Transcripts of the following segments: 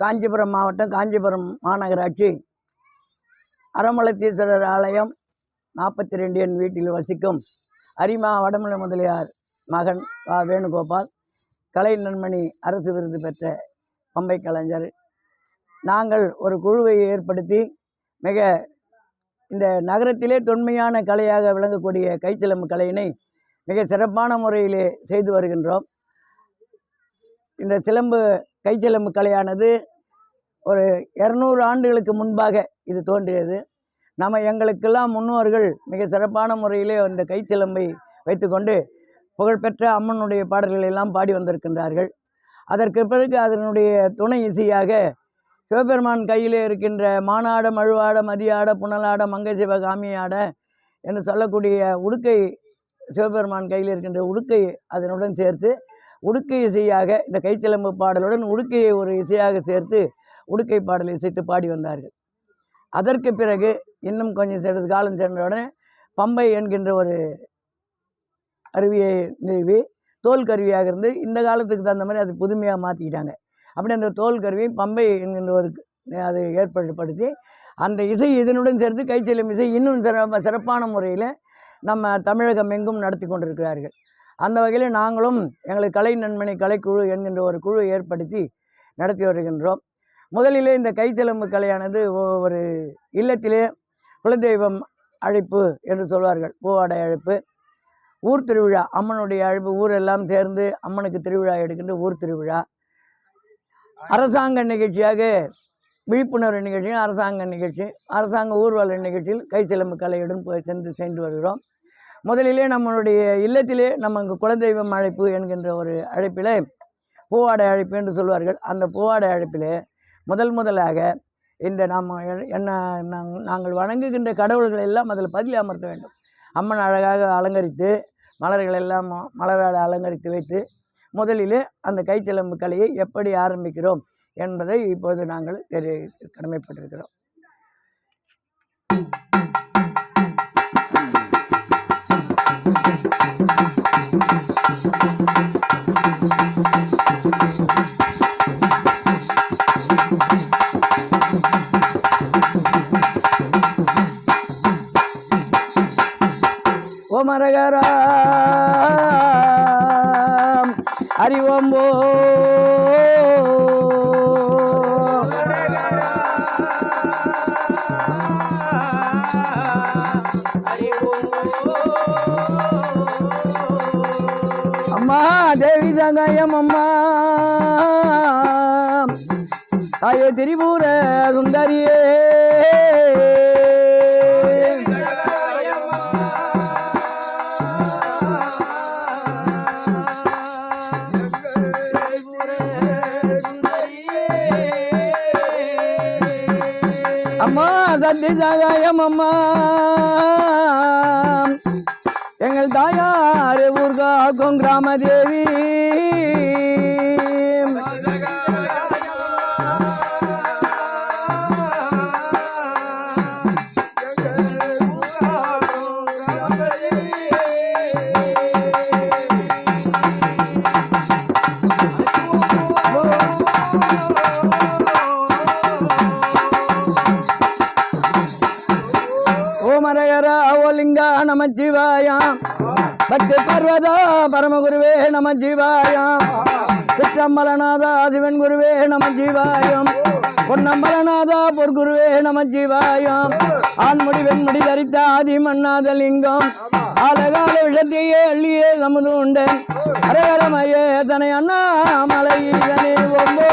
காஞ்சிபுரம் மாவட்டம் காஞ்சிபுரம் மாநகராட்சி அறமலத்தீஸ்வரர் ஆலயம் நாற்பத்தி ரெண்டு என் வீட்டில் வசிக்கும் அரிமா வடமலை முதலியார் மகன் வா வேணுகோபால். கலை நன்மணி அரசு விருது பெற்ற பம்பை கலைஞர். நாங்கள் ஒரு குழுவை ஏற்படுத்தி மிக இந்த நகரத்திலே தொன்மையான கலையாக விளங்கக்கூடிய கைச்சிலம்பு கலையினை மிக சிறப்பான முறையிலே செய்து வருகின்றோம். இந்த சிலம்பு கைச்சிலம்பு கலையானது ஒரு இரநூறு ஆண்டுகளுக்கு முன்பாக இது தோன்றியது. நம்ம எங்களுக்கெல்லாம் முன்னோர்கள் மிக சிறப்பான முறையிலே இந்த கைச்சிலம்பை வைத்துக்கொண்டு புகழ்பெற்ற அம்மனுடைய பாடல்களை எல்லாம் பாடி வந்திருக்கின்றார்கள். அதற்கு பிறகு அதனுடைய துணை இசையாக சிவபெருமான் கையிலே இருக்கின்ற மானாட மழுவாட மதியாட புனலாட மங்கை சிவ காமியாட என்று சொல்லக்கூடிய உடுக்கை சிவபெருமான் கையில் இருக்கின்ற உடுக்கை அதனுடன் சேர்த்து உடுக்கை இசையாக இந்த கைச்சிலம்பு பாடலுடன் உடுக்கையை ஒரு இசையாக சேர்த்து உடுக்கை பாடலை இசைத்து பாடி வந்தார்கள். அதற்கு பிறகு இன்னும் கொஞ்சம் சிறிது காலம் சென்றவுடனே பம்பை என்கின்ற ஒரு அருவியை நிறுவி தோல் கருவியாக இருந்து இந்த காலத்துக்கு தகுந்த மாதிரி அது புதுமையாக மாற்றிக்கிட்டாங்க அப்படி அந்த தோல் கருவி பம்பை என்கின்ற ஒரு அதை ஏற்படுத்தி அந்த இசை இதனுடன் சேர்த்து கைச்செல்லும் இசை இன்னும் சிறப்ப சிறப்பான முறையில் நம்ம தமிழகம் எங்கும் நடத்தி கொண்டிருக்கிறார்கள். அந்த வகையில் நாங்களும் எங்களுக்கு கலை நண்பனை கலைக்குழு என்கின்ற ஒரு குழு ஏற்படுத்தி நடத்தி வருகின்றோம். முதலிலே இந்த கைச்சிலம்பு கலையானது ஒரு இல்லத்திலே குலதெய்வம் அழைப்பு என்று சொல்வார்கள். பூவாடை அழைப்பு. ஊர் திருவிழா அம்மனுடைய அழைப்பு ஊரெல்லாம் சேர்ந்து அம்மனுக்கு திருவிழா எடுக்கின்ற ஊர் திருவிழா. அரசாங்க நிகழ்ச்சியாக விழிப்புணர்வு நிகழ்ச்சியும் அரசாங்க நிகழ்ச்சி அரசாங்க ஊர்வல நிகழ்ச்சியில் கைச்சிலம்பு கலையுடன் போய் சென்று சென்று வருகிறோம். முதலிலே நம்மளுடைய இல்லத்திலே நம்ம குலதெய்வம் அழைப்பு என்கின்ற ஒரு அழைப்பில் பூவாடை அழைப்பு என்று சொல்வார்கள். அந்த பூவாடை அழைப்பிலே முதல் முதலாக இந்த நாம் என்ன நாங்கள் வணங்குகின்ற கடவுள்களை எல்லாம் அதில் பதில் அமர்த்த வேண்டும். அம்மன் அழகாக அலங்கரித்து மலர்கள் எல்லாம் மலரால் அலங்கரித்து வைத்து முதலில் அந்த கைச்சிலம்பு கலையை எப்படி ஆரம்பிக்கிறோம் என்பதை இப்போது நாங்கள் தெரிய கடமைப்பட்டிருக்கிறோம். சத்தி அம்மா எங்கள் தாயார் ஊர்காக்கும் கிராம பக்தி பரமகுருவே நம ஜீவாயம் சிற்றம்பலநாதா சிவன் குருவே நம ஜீவாயம் பொன்னம்பலநாதா பொற்குருவே நம ஜீவாயம் ஆண்முடி வெண்முடி தரித்த ஆதி மன்னாத லிங்கம். ஆலகால விஷத்தையே அள்ளியே சமுது உண்டேன் அரகரமையே தனை அண்ணா அண்ணாமலை இதனை ஒம்போ.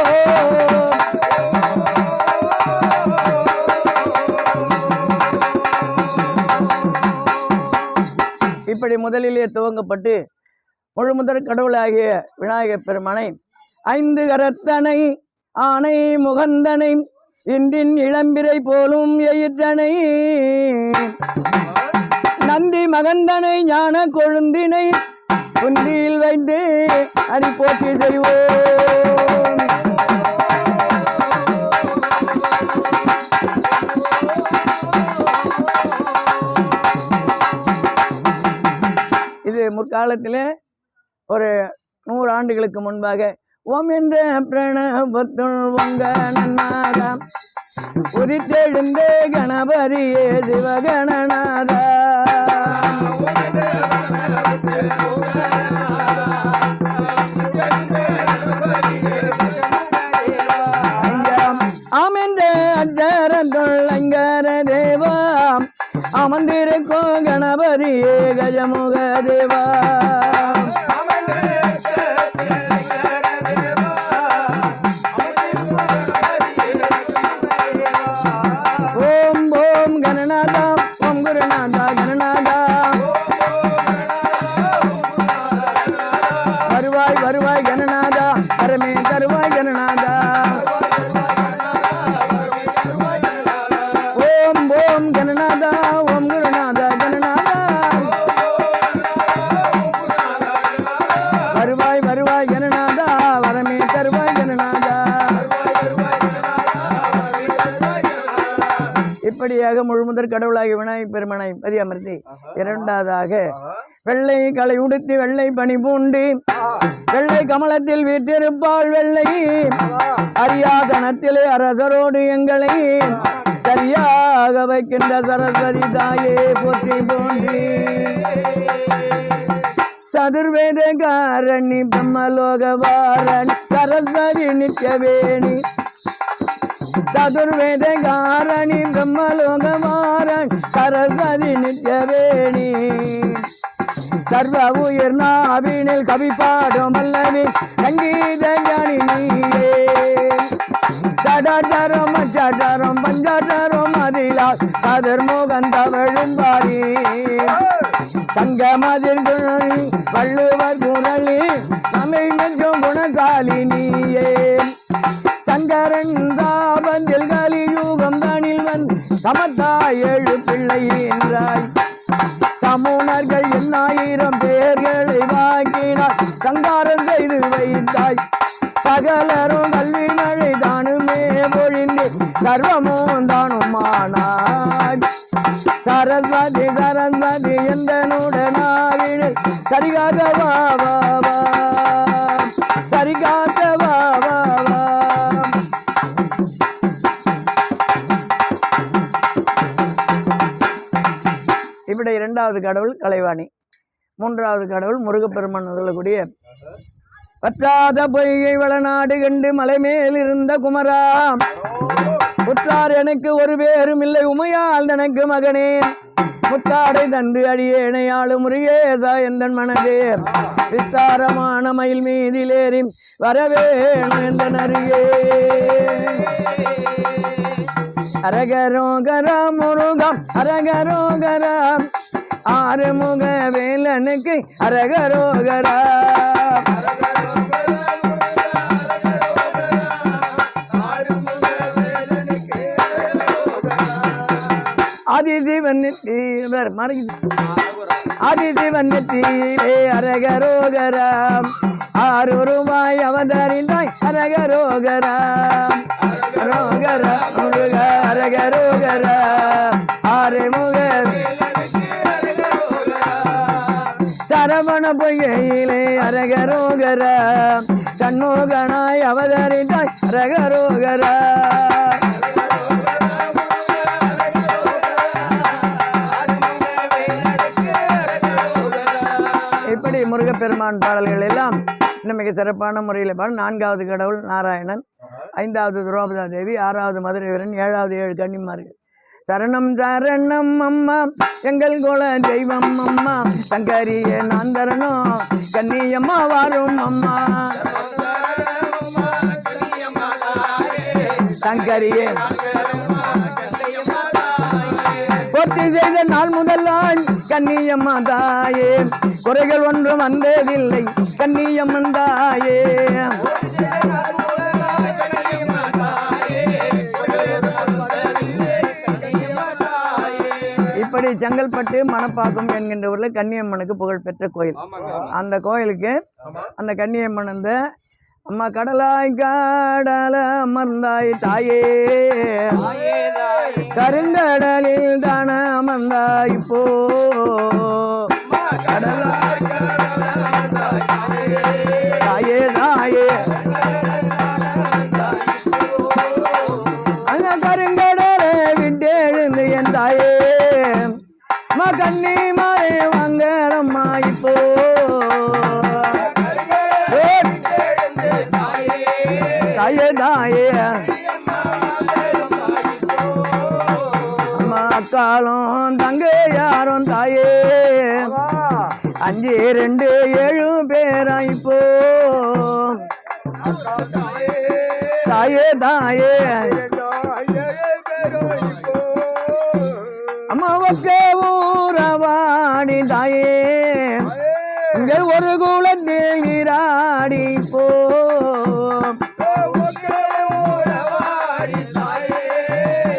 இப்படி முதலிலே துவங்கப்பட்டு முழுமுதற் கடவுளாகிய விநாயகப் பெருமானை ஐந்து கரத்தனை ஆனை முகந்தனை இன்றின் இளம்பிரை போலும் எயிற்றனை நந்தி மகந்தனை ஞான கொழுந்தினை குந்தியில் வைத்து அடி போட்டி செய்வோம். ஒரு நூறு ஆண்டுகளுக்கு முன்பாக ஓம் என்ற பிரணவத்துள் உங்க நன்னாரம் உதித்தெழுந்தே கணபதியே சிவகணநாதா அமிர்ந்த அமர்ந்திருக்கோ கஜமுக தேவா. இப்படியாக முழுமுதற் கடவுளாகி விநாயகப் பெருமனை பதியமர்த்தி இரண்டாவதாக வெள்ளை களை உடுத்தி வெள்ளை பனி பூண்டு வெள்ளை கமலத்தில் வீற்றிருப்பாள் வெள்ளை. அரியாதனத்திலே அரசரோடு எங்களை சரியாக வைக்கின்ற சரஸ்வதி தாயே போற்றி பூண்டு. சதுர்வேத காரணி பிரம்மலோகவாரணி சரஸ்வதி நித்யவேணி சதுர்வேத காரணி பிரம்மலோகவாரணி சரஸ்வதி நித்யவேணி. சர்வ உயிர் நாவினில் கவி பாடும் அல்லவி சங்கீத ஞானி நீயே. சடாச்சாரம் அச்சாச்சாரம் பஞ்சாச்சாரம் அதிலால் கதிர்முகன் தவழும் தங்க சங்கமதில் குழலி வள்ளுவர் குரலி தமிழ் மெஞ்சும் குணசாலி நீயே. சங்கரன் தாபந்தில் கலியுகம் தனில் வன் சமத்தாய் ஏழு பிள்ளை என்றாய் சமூனர்கள் எண்ணாயிரம் பேர்களை வாங்கினார் சங்காரம் செய்து வைத்தாய். சகலரும் கல்வி மழை தானுமே பொழிந்து சர்வமும் தானுமானாய். சரஸ்வதி சரஸ்வதி எந்த நூடனாவிழு சரிகாக வா இரண்டாவது கடவுள் கலைவாணி. மூன்றாவது கடவுள் முருகப்பெருமன் சொல்லக்கூடிய பற்றாத பொய்கை வளநாடு கண்டு மலைமேல் இருந்த குமரா உற்றார் எனக்கு ஒரு பேரும் இல்லை உமையால் தனக்கு மகனே. முத்தாடை தந்து அடியேனையாளு முருகேசா எந்தன் மனதே. விஸ்தாரமான மயில் மீதிலேறி வரவேணும் எந்த நருகே அரகரோகரா முருகம் அரகரோகரா ஆறுமுக வேலனுக்கு அரகரோகரா ஆதிசிவன் மறை ஆதிசிவன் தீரே அரகரோகராம் ஆறு ரூபாய் அவதறிந்தாய் அரகரோகராம் ரோகரா முருக முக சரவண பொய்யிலே அரகரோகர கண்ணோகனாய் அவதரித்தாய் அரகரோகர. இப்படி முருகப்பெருமான் பாடல்கள் எல்லாம் இன்னும் மிக சிறப்பான முறையில் பாடும். நான்காவது கடவுள் நாராயணன். ஐந்தாவது துரோபதா தேவி ஆறாவது மதுரை வீரன் ஏழாவது ஏழு கன்னிமார்கள். சரணம் சரணம் அம்மா எங்கள் குல தெய்வம் அம்மா சங்கரிய நான் தரணும் கன்னியம்மா வாரும் அம்மா. சங்கரியே போற்றி செய்த நாள் முதலாய் கண்ணியம்மா தாயே குறைகள் ஒன்றும் வந்ததில்லை கண்ணியம்மன் தாயே. இப்படி செங்கல்பட்டு மணப்பாக்கம் என்கின்ற ஊரில் கன்னியம்மனுக்கு புகழ்பெற்ற கோயில். அந்த கோயிலுக்கு அந்த கன்னியம்மன் அந்த அம்மா கடலாய் காடல அமர்ந்தாய் தாயே. கருங்கடலில் தான அமர்ந்தாய் போ. தாயே. தாயே அங்க கருங்கடலை விட்டு எழுந்து என் தாயே. கண்ணி மாறே வாங்கலம்மா இப்போ. தாயே தாயே. அம்மா அக்காலும் தங்க யாரும் தாயே. அஞ்சு ரெண்டு ஏழு பேரா இப்போ. தாயே தாயே. அம்மாவுக்கு தாயே இங்க ஒரு குலத்தில் நீராடி போ.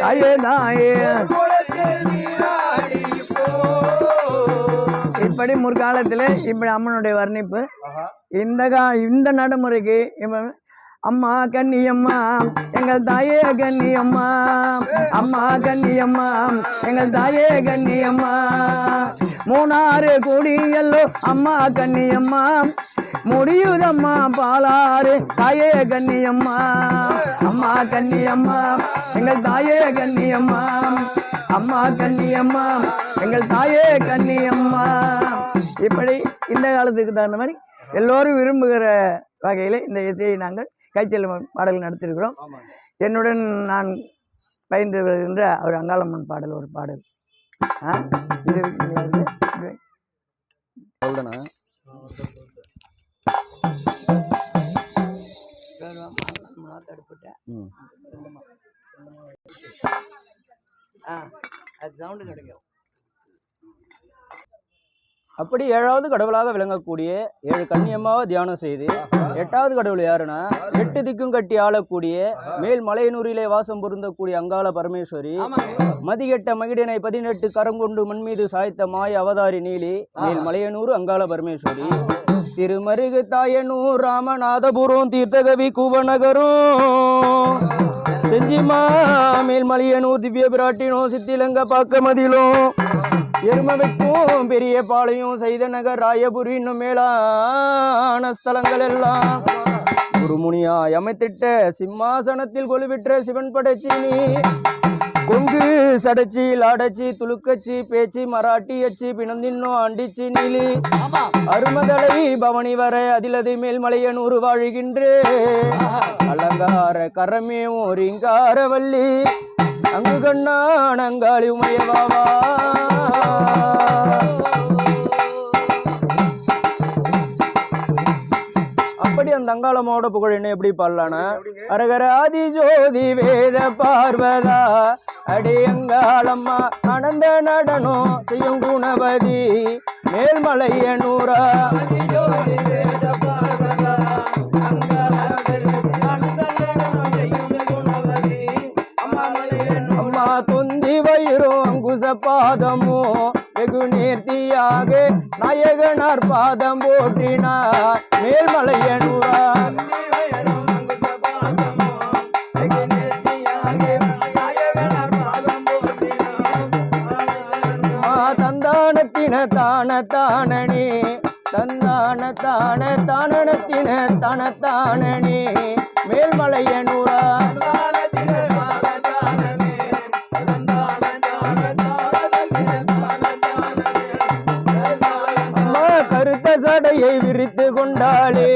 தாயே தாயே இப்படி முற்காலத்தில் இப்படி அம்மனுடைய வர்ணிப்பு. இந்த கா இந்த நடைமுறைக்கு இப்ப அம்மா கன்னியம்மா எங்கள் தாயே கன்னியம்மா அம்மா கண்ணியம்மா எங்கள் தாயே கண்ணியம்மா. மூணாறு குடியல்லோ அம்மா கண்ணியம்மா. முடியுதம்மா பாலாறு தாயே கண்ணியம்மா. அம்மா கண்ணியம்மா எங்கள் தாயே கண்ணியம்மா. அம்மா கண்ணியம்மா எங்கள் தாயே கன்னியம்மா இப்படி இந்த காலத்துக்கு தகுந்த மாதிரி எல்லோரும் விரும்புகிற வகையில் இந்த இசையை நாங்கள் கைச்சல் பாடல் நடத்தியிருக்கிறோம். என்னுடன் நான் பயின்று வருகின்ற ஒரு அங்காளம்மன் பாடல் ஒரு பாடல். ஆ அது சவுண்டு கிடைக்கும். அப்படி ஏழாவது கடவுளாக விளங்கக்கூடிய ஏழு கண்ணியமாக தியானம் செய்து எட்டாவது கடவுள் யாருன்னா எட்டு திக்கும் கட்டி ஆளக்கூடிய மேல் மலையனூரிலே வாசம் பொருந்தக்கூடிய அங்காள பரமேஸ்வரி. மதிகெட்ட மகிடினை பதினெட்டு கரங்கொண்டு மண் மீது சாய்த்த மாய அவதாரி நீலி மேல் மலையனூர் அங்காள பரமேஸ்வரி. திருமருகு தாயனூர் ராமநாதபுரம் தீர்த்தகவி குவநகரும். செஞ்சிமா மேல்மலையனூர் திவ்ய பிராட்டினோ சித்திலங்க பாக்க மதிலும் எரும வைக்கும் பெரிய பாளையம் செய்த நகர் ராயபுரி இன்னும் மேலான ஸ்தலங்கள் எல்லாம் குருமுனியாய் அமைத்திட்ட சிம்மாசனத்தில் கொலுவிற்ற சிவன் படைச்சினி கொங்கு சடைச்சி லாடச்சி துளுக்கச்சி பேச்சு மராட்டி அச்சி பிணந்தின்னோ அண்டிச்சி நீலி. அருமதலை பவனி வர அதிலது மேல்மலையனூர் வாழ்கின்றே. அலங்கார கரமே ஓரிங்கார வள்ளி. அங்கு கண்ணான் அங்காளி உமையவாவா. அப்படி அந்த அங்காளமோட புகழ் என்ன எப்படி பாடலானா? அரகர ஆதி ஜோதி வேத பார்வதா அடி அங்காளம்மா அனந்த நடனம் செய்யும் குணவதி மேல்மலையனூரா அம்மா தொந்தி வயிறும் அங்குச அழகு நேர்த்தியாக நாயகனார் பாதம் போற்றினார். மேல்மலையனூரா அம்மா தந்தானத்தின தான தானனே தந்தான தான தானனத்தின தன தானனே மேல்மலையனூரா கொண்டாளே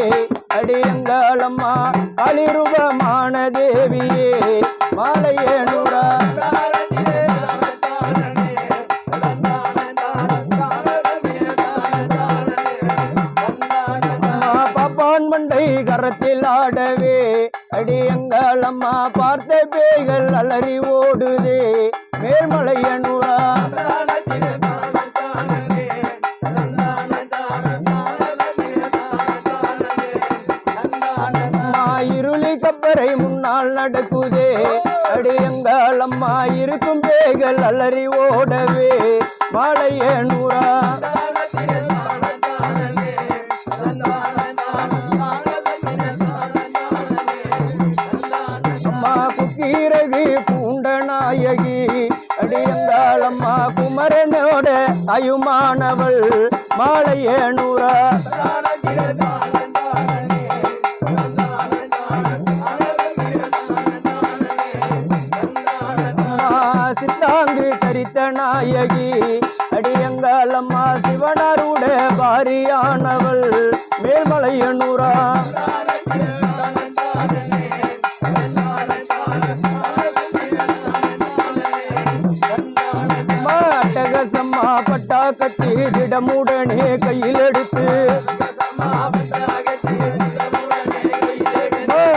அடியங்காலம்மா அலிருபமான தேவியே மாலையே அம்மா மண்டை கரத்தில் ஆடவே அடியங்காலம்மா பார்த்த பேய்கள் அலறி ஓடுதே மேல்மலைய கப்பரை முன்னால் நடக்குதே. அடியங்கால் அம்மா இருக்கும் பேகல் அலறி ஓடவே. மாலையே நூறா. அம்மா குக்கீரகி பூண்ட நாயகி. அடியங்கால் அம்மா குமரனோட அயுமானவள் மாலையே நூறா. நாயகி அடியங்காலம்மா சிவனாருட பாரியானவள். மேல்மலையனூரா. மாட்டகசம்மா பட்டா கட்டி திடமுடனே கையில் எடுத்து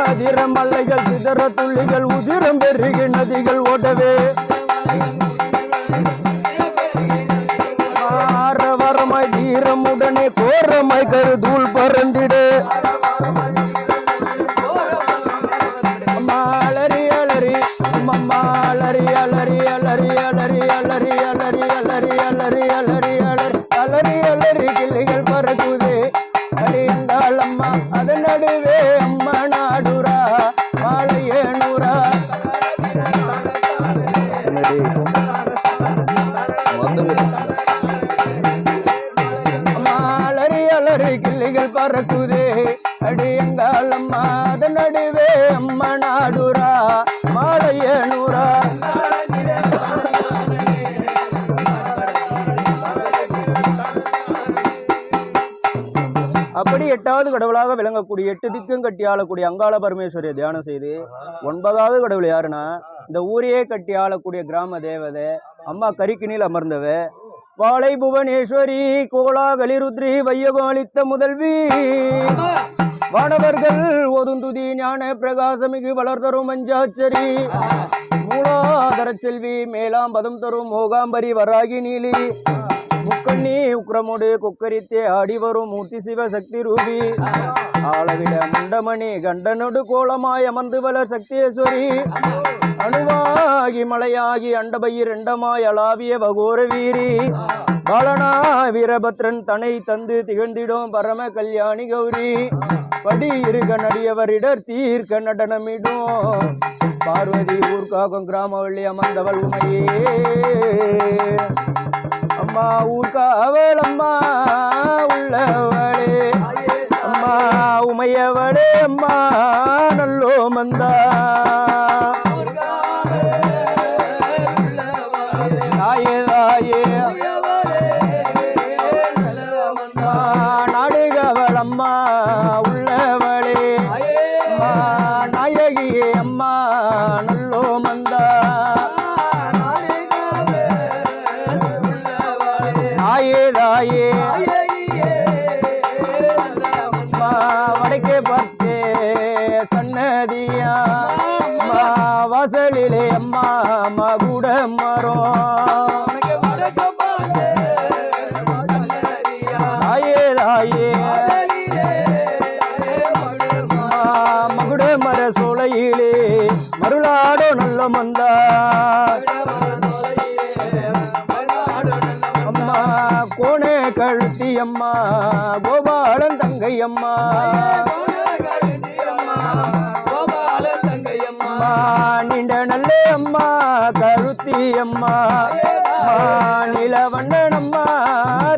அதிர மலைகள் சிதற துள்ளிகள் உதிரம் பெருகி நதிகள் ஓடவே. கோரமாய் கரு தூள் பறந்திடு. மாலரி அலரி அம்மா அலரி அலரி அலரி அலரி அடியங்கால் அதன் நடுவே அம்மா நாடுரா மாலையனூரா அப்படி எட்டாவது கடவுளாக விளங்கக்கூடிய எட்டு திக்கும் கட்டி ஆளக்கூடிய அங்காள பரமேஸ்வரியை தியானம் செய்து ஒன்பதாவது கடவுள் யாருன்னா இந்த ஊரையே கட்டி ஆளக்கூடிய கிராம தேவதை அம்மா கறிக்கிணியில் அமர்ந்தவ வாழை புவனேஸ்வரி கோலா வெளிருத்ரி வையகோளித்த முதல்வி. வானவர்கள் ஒதுந்துதி ஞான பிரகாசமிகு வளர் தரும் மஞ்சாச்சரி மூலாதர செல்வி மேலாம் பதம் தரும் மோகாம்பரி வராகி நீலி. முக்கண்ணி உக்ரமுடு கொக்கரித்தே ஆடி வரும் மூர்த்தி சிவ சக்தி ரூபி. ஆளவிட முண்டமணி கண்டனொடு கோலமாய் அமர்ந்து வளர் சக்தியேஸ்வரி. அணுவாகி மலையாகி அண்டபயிர் எண்டமாய் அளாவிய வகோர வீரி. பாலனா வீரபத்ரன் தனை தந்து திகழ்ந்திடும் பரம கல்யாணி கௌரி. படி இருக்க நடியவரிடர் தீர்க்க நடனமிடும். பார்வதி ஊர்காகும் கிராமவள்ளி அமர்ந்தவள் உமையே. அம்மா ஊர்காவல் அம்மா உள்ளவளே. அம்மா உமையவளே அம்மா நல்லோ மந்தா வடக்கே சன்னதியா? அம்மா வாசலிலே அம்மா மகுட மரம் ஆயே ஆயே. மகுட மர சோலையிலே மருளாடோ நல்ல மந்தா. அம்மா கோணே கழுத்தி அம்மா கோபாலன் தங்கை அம்மா. கண்டே அம்மா கருத்தி அம்மா மாநில வண்ணனம்மா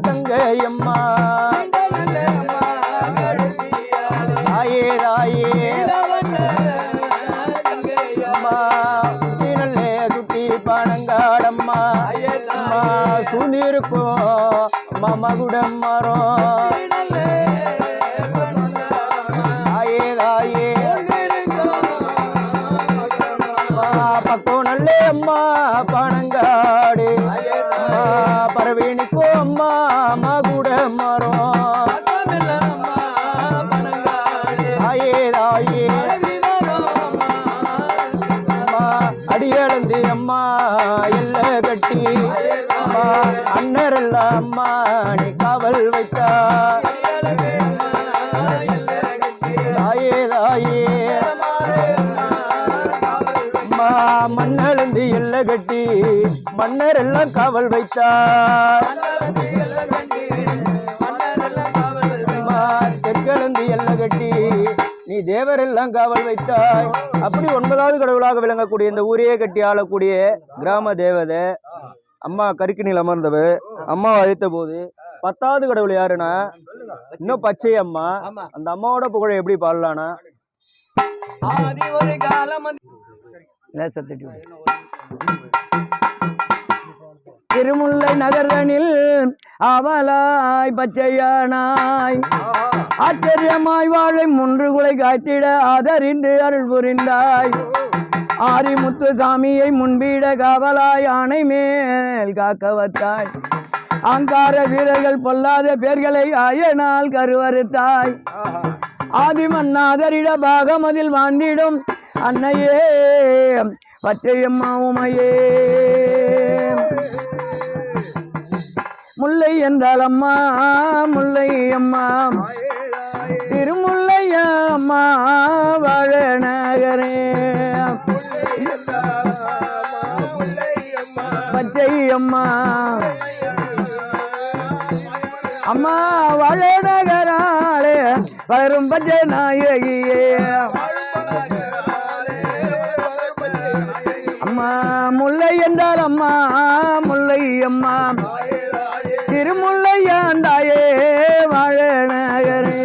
தங்கையம்மா ஆயே ராயே நல்லே குட்டி பணங்காடம்மா சுனிருக்கும் மமகுடம் மரம் வைத்தார். எல்ல கட்டி நீ தேவரெல்லாம் காவல் வைத்தாய். அப்படி ஒன்பதாவது கடவுளாக விளங்கக்கூடிய இந்த ஊரையே கட்டி ஆளக்கூடிய கிராம தேவதை அம்மா கருக்கினில் அமர்ந்தவர் அம்மா அழைத்த போது பத்தாவது கடவுள் யாருன்னா இன்னும் பச்சை அம்மா. அந்த அம்மாவோட புகழை எப்படி பாடலானா? ஆதி ஒரு காலம் லேசா தட்டி விடு. திருமுல்லை நகர்தனில் அவலாய் பச்சையானாய். ஆச்சரியமாய் வாழை முன்று குலை காத்திட ஆதரிந்து அருள் புரிந்தாய். ஆரி முத்துசாமியை முன்பிட காவலாய் ஆணை மேல் காக்க வத்தாய். அங்கார வீரர்கள் பொல்லாத பேர்களை ஆயனால் கருவறுத்தாய். ஆதிமன்னாதரிட பாகமதில் வாழ்ந்திடும் அன்னையே. பச்சையம்மா உமையே முல்லை என்றால் அம்மா முல்லை அம்மா. திருமுல்லையா அம்மா வாழ நகரே பச்சை அம்மா அம்மா வாழ நகராளே வளரும் பச்சை நாயகியே முல்லை என்றால் அம்மா முல்லை அம்மா. திருமுல்லையாண்டாயே வாழ நகரே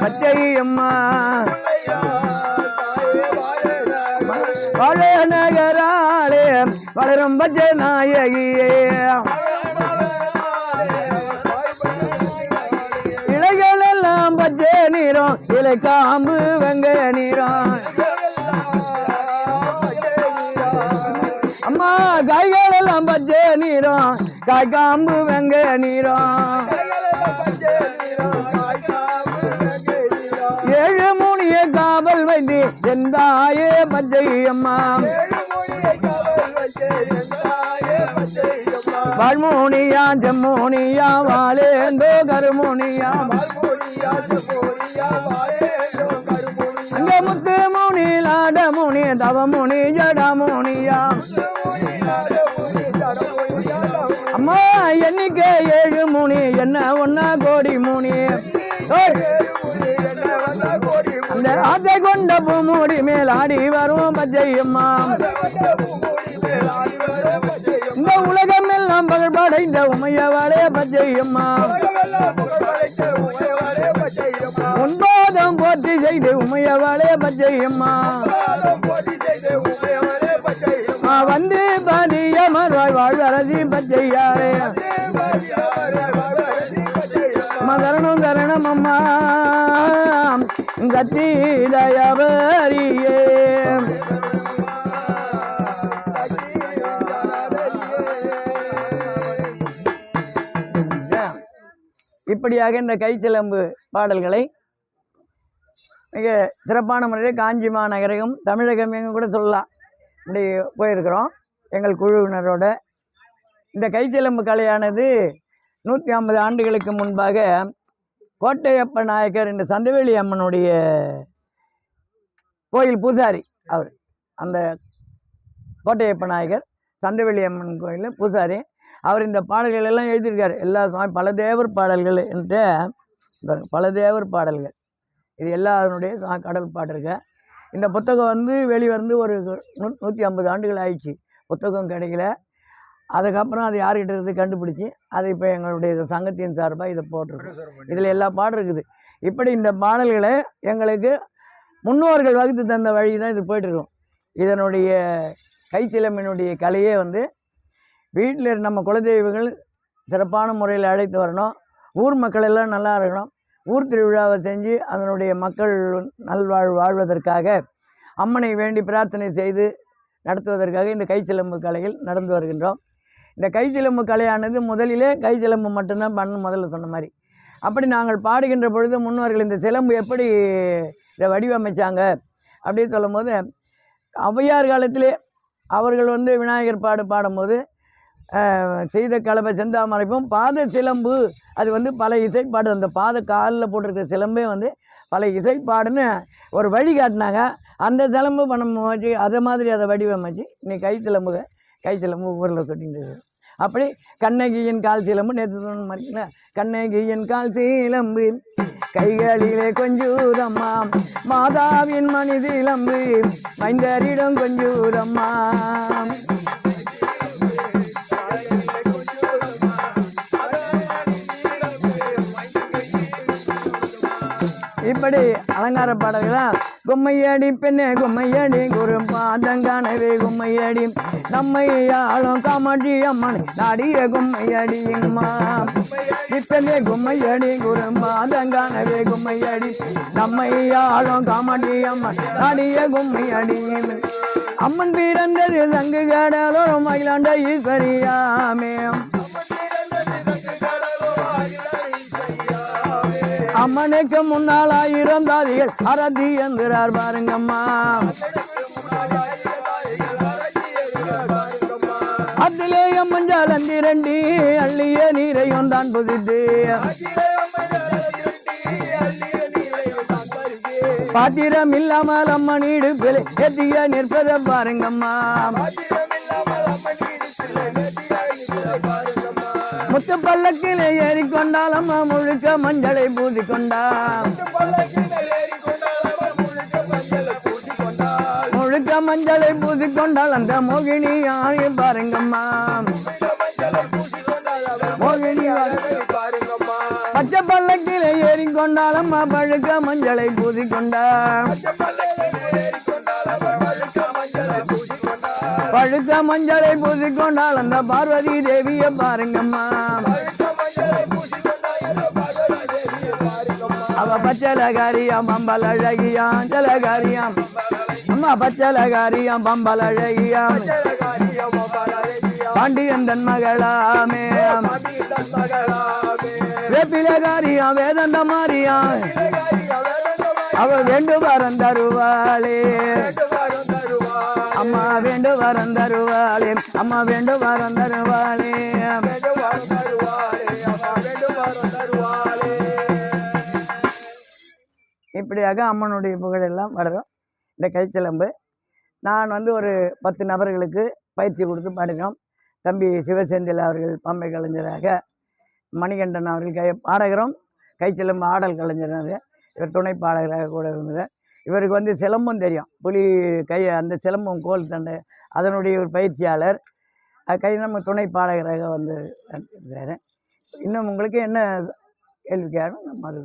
பச்சை அம்மா. வாழ நகராளே வளரும் பச்சை நாயகியே நீரம் காம்பு வெங்க நீரான் அம்மா காய்கள் எல்லாம் பச்சை நீரம் காய் காம்பு வெங்க நீரம் ஏழு மூணிய காவல் வைத்து எந்தாயே பச்சை அம்மா. வாழ்மூனியா ஜம்மோனியா வாழேந்தோ கருமூனியா. அங்க முத்து முனி லாட முனி தவ முனி ஜட முனியா அம்மா எண்ணிக்கை ஏழு முனி என்ன ஒன்னா கோடி முனி. அந்த ஆசை கொண்ட பூமூடி மேல் ஆடி வரும் பச்சை இந்த உலகம் எல்லாம் பகல் படைந்த உமையவாளே பச்சை உன்பாதம் போற்றி செய்து உமையவாளே பச்சை அம்மா ஆ, வந்து பாதிய மறுவாய் வாழ்வரசி பச்சையாரே அம்மா தரணம் தரணம் அம்மா. கத்தி தயவரியே இப்படியாக இந்த கைச்சிலம்பு பாடல்களை மிக சிறப்பான முறையில் காஞ்சி மாநகரகம் தமிழகம் எங்க கூட சொல்லலாம். இப்படி போயிருக்கிறோம். எங்கள் குழுவினரோட. இந்த கைச்சிலம்பு கலையானது நூற்றி ஐம்பது ஆண்டுகளுக்கு முன்பாக கோட்டையப்ப நாயக்கர் இந்த சந்தவேலி அம்மனுடைய கோயில் பூசாரி அவர். அந்த கோட்டையப்ப நாயகர் சந்தவெளி அம்மன் கோயிலில் பூசாரி. அவர் இந்த பாடல்கள் எல்லாம் எழுதியிருக்காரு. எல்லா சுவாமி பல தேவர் பாடல்கள் என்று பல தேவர் பாடல்கள். இது எல்லா அதனுடைய கடல் பாட்டிருக்க இந்த புத்தகம் வந்து வெளிவந்து ஒரு நூ நூற்றி ஐம்பது ஆண்டுகள் ஆயிடுச்சு. புத்தகம் கிடைக்கல. அதுக்கப்புறம் அது யார்கிட்ட இருந்து கண்டுபிடிச்சி அதை இப்போ எங்களுடைய சங்கத்தின் சார்பாக இதை போட்டிருக்கோம். இதில் எல்லா பாடம் இருக்குது. இப்படி இந்த பாடல்களை எங்களுக்கு முன்னோர்கள் வகுத்து தந்த வழி தான் இது போயிட்டுருக்கோம் இதனுடைய கைச்சிலம்பினுடைய கலையே வந்து வீட்டில் நம்ம குலதெய்வங்கள் சிறப்பான முறையில் அழைத்து வரணும். ஊர் மக்கள் எல்லாம் நல்லா இருக்கணும். ஊர் திருவிழாவை செஞ்சு அதனுடைய மக்கள் நல்வாழ் வாழ்வதற்காக அம்மனை வேண்டி பிரார்த்தனை செய்து நடத்துவதற்காக இந்த கைச்சிலம்பு கலைகள் நடந்து வருகின்றோம். இந்த கைச்சிலம்பு கலையானது முதலிலே கைச்சிலம்பு மட்டும்தான் பண்ணணும் முதல்ல சொன்ன மாதிரி. அப்படி நாங்கள் பாடுகின்ற பொழுது முன்னோர்கள் இந்த சிலம்பு எப்படி இதை வடிவமைச்சாங்க அப்படின்னு சொல்லும்போது ஔவையார் காலத்திலே அவர்கள் வந்து விநாயகர் பாடு பாடும்போது செய்த கலவை செந்தாமரைப்பும் பாத சிலம்பு. அது வந்து பல இசைப்பாடு. அந்த பாத காலில் போட்டிருக்கிற சிலம்பே வந்து பல இசைப்பாடுன்னு ஒரு வழி காட்டினாங்க. அந்த சிலம்பு பண்ண வச்சு அதை மாதிரி அதை வடிவமைச்சு இன்னைக்கு கை கைத்திலம்பு கை சிலம்பு ஊரில் கட்டிட்டு அப்படி கண்ணகியின் கால் சிலம்பு நேற்று சொன்ன மாதிரிங்களா கண்ணகியின் கால் சிலம்பு கைகளிலே கொஞ்சூரம்மா மாதாவின் மணி சிலம்பு மைந்தரிடம் கொஞ்சூரம்மா இப்படி அலங்கார பாடல்களா? கும்மையடி பெண்ணே கும்மையடி குரு பாதங்கானவே கும்மையடி. நம்மை ஆளும் காமாட்சி அம்மன் நாடிய கும்மையடி அம்மா இப்பெண்ணே கும்மையடி குரு பாதங்கானவே கும்மையடி. நம்மை ஆளும் காமாட்சி அம்மன் நாடிய கும்மையடி அம்மன் பிறந்தது தங்கு கடலோரம் மயிலாண்ட ஈஸ்வரியாமே. அம்மனுக்கு முன்னால் ஆயிரம் அரதி என்கிறார் பாருங்கம்மா. அதிலே மஞ்சள் அந்திரண்டி அள்ளிய நீரையும் தான் புதித்து பாத்திரம் இல்லாமல் அம்மன் இடுப்பில் எத்திய நிற்பதை பாருங்கம்மா. முத்து பல்லக்கிலே ஏறிக்கொண்டால் அம்மா முழுக்க மஞ்சளை பூசி கொண்டான். முழுக்க மஞ்சளை பூசி கொண்டால் அந்த மோகினி ஆகி பாருங்கம்மா. மோகினி பச்சை பல்லக்கில் ஏறி அம்மா பழுக்க மஞ்சளை பூசி கொண்டான். பழுத்த மஞ்சளை பூசிக்கொண்டால் அந்த பார்வதி தேவிய பாருங்கம்மா. அவ பச்சலகாரியாம் பம்பல் அழகியாம் ஜலகாரியாம். அம்மா பச்சலகாரியாம் பம்பல் அழகியாம் பாண்டியன் தன் மகளாமே. வேப்பிலகாரியாம் வேதந்த மாரியாம் அவ வேண்டு வரம் தருவாளே. அம்மா வேண்டு வரம் தருவாளே அம்மா வேண்டு வரம் தருவாளே. இப்படியாக அம்மனுடைய புகழெல்லாம் வளரும். இந்த கைச்சிலம்பு. நான் வந்து ஒரு பத்து நபர்களுக்கு பயிற்சி கொடுத்து பாடினோம் தம்பி சிவசெந்தில் அவர்கள் பம்பை கலைஞராக மணிகண்டன் அவர்கள் கை பாடகரும் கைச்சிலம்பு ஆடல் கலைஞராக இவர் துணை பாடகராக கூட இருந்தார் இவருக்கு வந்து சிலம்பம் தெரியும். புலி கை அந்த சிலம்பம் கோல் தண்டை. அதனுடைய ஒரு பயிற்சியாளர். அது கை நம்ம துணை பாடகராக வந்து இருக்கிறாரு இன்னும் உங்களுக்கு என்ன கேள்வி கேட்கணும் நம்ம அது